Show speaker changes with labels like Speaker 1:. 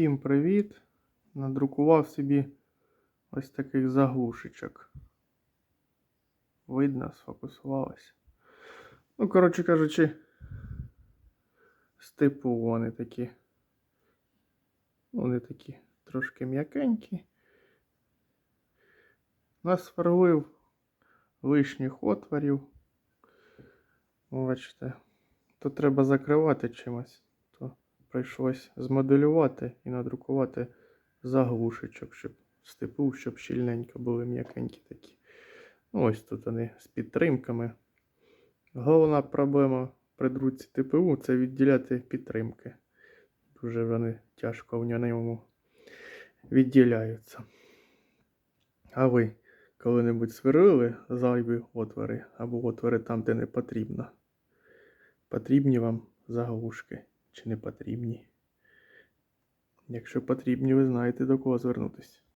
Speaker 1: Всім привіт! Надрукував собі ось таких заглушечок. Видно, сфокусувалося. Ну, коротше кажучи, з типу вони такі. Вони такі трошки м'якенькі. Насверлив лишніх отворів. Бачите, то треба закривати чимось. Прийшлось змоделювати і надрукувати заглушечок, щоб з типу, щоб щільненько були м'якенькі такі. Ну, ось тут вони з підтримками. Головна проблема при друці ТПУ це відділяти підтримки. Дуже вони тяжко в ньому відділяються. А ви коли-небудь сверлили зайві отвори або отвори там, де не потрібно? Потрібні вам заглушки чи не потрібні? Якщо потрібні, ви знаєте до кого звернутися.